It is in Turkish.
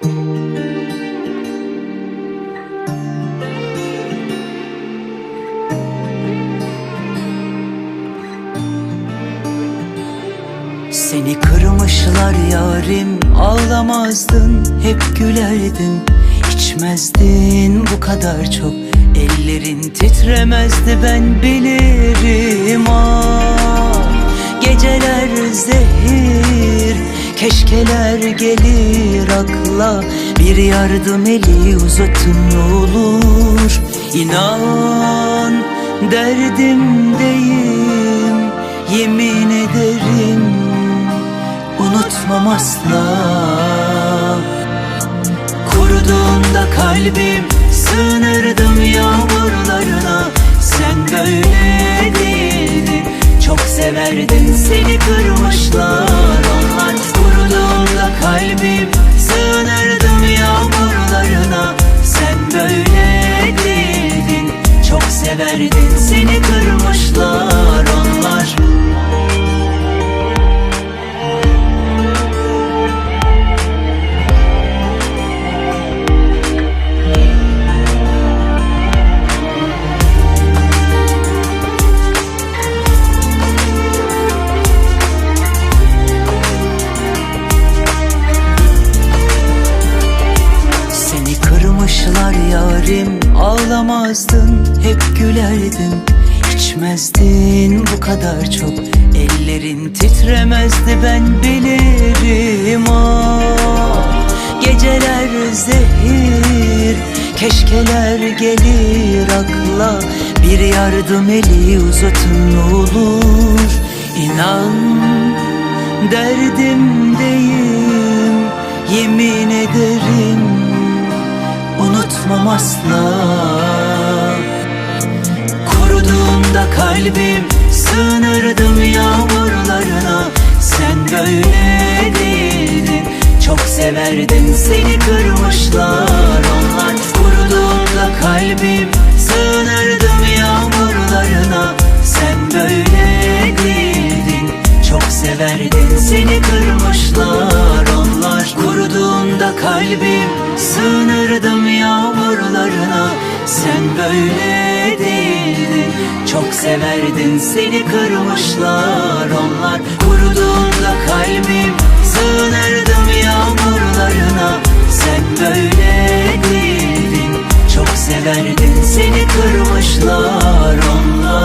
Seni kırmışlar yarim Ağlamazdın hep gülerdin. İçmezdin bu kadar çok Ellerin titremezdi ben bilirim. Ah Geceler zehir Keşkeler gelir akla. Bir yardım eli uzatın olur. İnan derdimdeyim Yemin ederim. Unutmam asla. Kuruduğunda kalbim sığınırdım yağmurlarına. Sen böyle değildin çok severdin seni kırmışlar kalbim sığınırdım yağmurlarına. Sen böyle değildin çok severdin seni kırmışlar onlar yarim Ağlamazdın hep gülerdin İçmezdin bu kadar çok Ellerin titremezdi ben bilirim ah Geceler zehir Keşkeler gelir akla. Bir yardım eli uzatın olur. İnan derdimdeyim Yemin ederim unutmam asla. Kuruduğunda kalbim sığınırdım yağmurlarına. Sen böyle değildin çok severdin seni kırmışlar onlar. Kuruduğunda kalbim sığınırdım yağmurlarına. Sen böyle değildin çok severdin seni kırmışlar onlar. Kuruduğunda kalbim sığınırdım yağmurlarına kusurlarına Sen böyle değildin. Çok severdin seni kırmışlar onlar. Vurduğunda kalbim sığınırdım yağmurlarına. Sen böyle değildin. Çok severdin seni kırmışlar onlar.